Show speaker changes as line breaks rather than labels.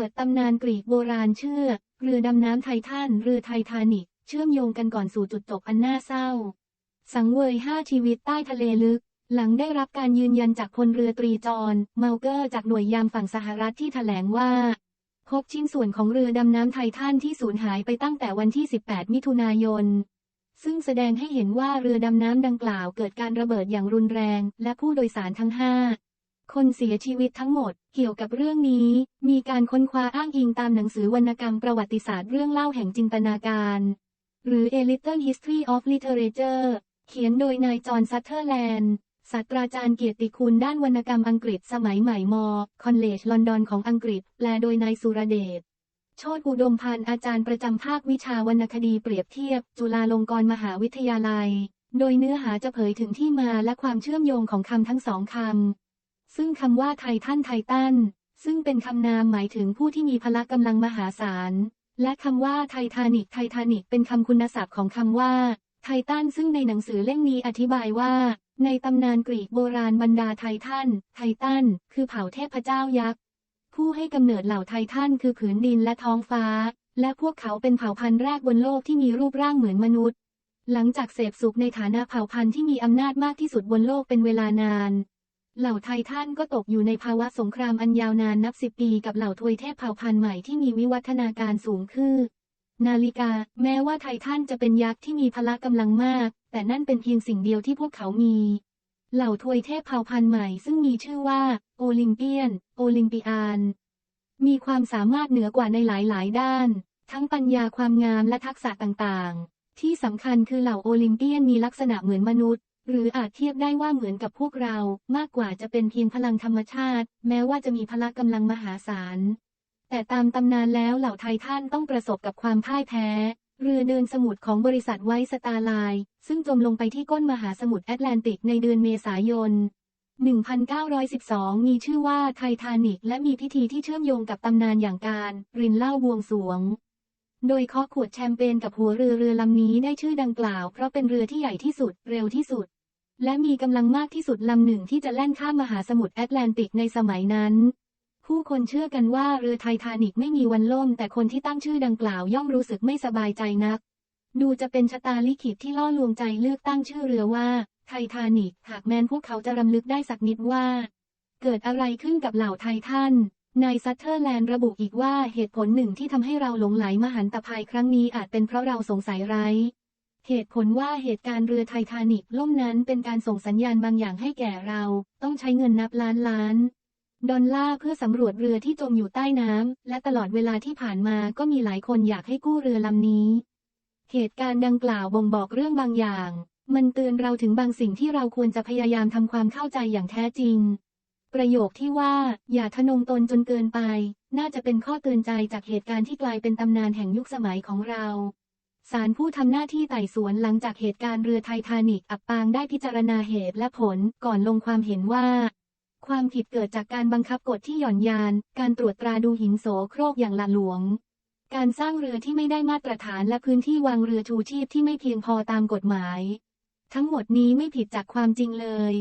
ปิดตำนานกรีกโบราณเชื่อ เรือดำน้ำไททันเรือไททานิก เชื่อมโยงกันก่อนสู่จุดจบอันน่าเศร้า สังเวยห้าชีวิตใต้ทะเลลึก หลังได้รับการยืนยันจากพลเรือตรีจอห์นเมาเกอร์จากหน่วยยามฝั่งสหรัฐที่แถลงว่า พบชิ้นส่วนของเรือดำน้ำไททันที่สูญหายไปตั้งแต่วันที่ 18 มิถุนายนซึ่งแสดงให้เห็นว่าเรือดำน้ำดังกล่าวเกิดการระเบิดอย่างรุนแรง และผู้โดยสารทั้งห้า คนเสียชีวิตทั้งหมด เกี่ยวกับเรื่องนี้ มีการค้นคว้าอ้างอิงตามหนังสือวรรณกรรมประวัติศาสตร์เรื่องเล่าแห่งจินตนาการ หรือ A Little History of Literature เขียนโดยนายจอห์นซัตเทอร์แลนด์ศาสตราจารย์เกียรติคุณด้านวรรณกรรมอังกฤษสมัยใหม่มอคอนเลจลอนดอนของอังกฤษ แปลโดยนายสุรเดช โชติอุดมพันธ์อาจารย์ประจำภาควิชาวรรณคดีเปรียบเทียบ จุฬาลงกรณ์มหาวิทยาลัย โดยเนื้อหาจะเผยถึงที่มาและความเชื่อมโยงของคำทั้งสองคำ ซึ่งคำว่าไททันไททันซึ่งเป็นคำนามหมายถึงผู้ที่มีพละกำลังมหาศาล และคำว่าไททานิกไททานิกเป็นคำคุณศัพท์ของคำว่าไททันซึ่งในหนังสือเล่มนี้อธิบายว่า ในตำนานกรีกโบราณบรรดาไททันไททันคือเผ่าเทพเจ้ายักษ์ผู้ให้กำเนิดเหล่าไททันคือผืนดินและท้องฟ้า และพวกเขาเป็นเผ่าพันธุ์แรกบนโลกที่มีรูปร่างเหมือนมนุษย์ หลังจากเสพสุขในฐานะเผ่าพันธุ์ที่มีอำนาจมากที่สุดบนโลกเป็นเวลานาน เหล่าไททันก็ตกอยู่ในภาวะสงครามอันยาวนานนับสิบปีกับเหล่าทวยเทพเผ่าพันธุ์ใหม่ที่มีวิวัฒนาการสูงขึ้นนาฬิกา แม้ว่าไททันจะเป็นยักษ์ที่มีพละกำลังมาก แต่นั่นเป็นเพียงสิ่งเดียวที่พวกเขามี เหล่าทวยเทพเผ่าพันธุ์ใหม่ซึ่งมีชื่อว่า โอลิมเปียน โอลิมปิอาน มีความสามารถเหนือกว่าในหลายๆ ด้าน ทั้งปัญญาความงามและทักษะต่างๆ ที่สำคัญคือเหล่าโอลิมเปียนมีลักษณะเหมือนมนุษย์ หรืออาจเทียบได้ว่าเหมือนกับพวกเรา มากกว่าจะเป็นเพียงพลังธรรมชาติ แม้ว่าจะมีพละกำลังมหาศาล แต่ตามตำนานแล้วเหล่าไททันต้องประสบกับความพ่ายแพ้ เรือเดินสมุทรของบริษัทไวสตาร์ไลน์ซึ่งจมลงไปที่ก้นมหาสมุทรแอตแลนติกในเดือนเมษายน 1912 มีชื่อว่าไททานิกและมีพิธีที่เชื่อมโยงกับตำนานอย่างการรินเล้าบวงสรวงโดยเคาะขวดแชมเปญกับหัวเรือเรือลำนี้ได้ชื่อดังกล่าวเพราะเป็นเรือที่ใหญ่ที่สุด เร็วที่สุด และมีกำลังมากที่สุดลำหนึ่งที่จะแล่นข้ามมหาสมุทรแอตแลนติกในสมัยนั้น ผู้คนเชื่อกันว่าเรือไททานิกไม่มีวันล่ม แต่คนที่ตั้งชื่อดังกล่าวย่อมรู้สึกไม่สบายใจนัก ดูจะเป็นชะตาลิขิตที่ล่อลวงใจเลือกตั้งชื่อเรือว่า ไททานิกหากแม้นพวกเขาจะรำลึกได้สักนิดว่า เกิดอะไรขึ้นกับเหล่าไททันนายซัตเทอร์แลนด์ระบุอีกว่าเหตุผลหนึ่งที่ทำให้เราหลงไหลมหันตภัยครั้งนี้อาจเป็นเพราะเราสงสัยไร้ เหตุผลว่าเหตุการณ์เรือไททานิกล่มนั้นเป็นการส่งสัญญาณบางอย่างให้แก่เรา ต้องใช้เงินนับล้านล้าน ดอลลาร์เพื่อสำรวจเรือที่จมอยู่ใต้น้ำ และตลอดเวลาที่ผ่านมาก็มีหลายคนอยากให้กู้เรือลำนี้ เหตุการณ์ดังกล่าวบ่งบอกเรื่องบางอย่าง มันเตือนเราถึงบางสิ่งที่เราควรจะพยายามทำความเข้าใจอย่างแท้จริง ประโยคที่ว่า อย่าทะนงตนจนเกินไป น่าจะเป็นข้อเตือนใจจากเหตุการณ์ที่กลายเป็นตำนานแห่งยุคสมัยของเรา ศาลผู้ทำหน้าที่ไต่สวนหลังจากเหตุการณ์เรือไททานิกอับปางได้พิจารณาเหตุและผลก่อนลงความเห็นว่า ความผิดเกิดจากการบังคับกฎที่หย่อนยาน การตรวจตราดูหินโสโครกอย่างละหลวง การสร้างเรือที่ไม่ได้มาตรฐานและพื้นที่วางเรือชูชีพที่ไม่เพียงพอตามกฎหมาย ทั้งหมดนี้ไม่ผิดจากความจริงเลย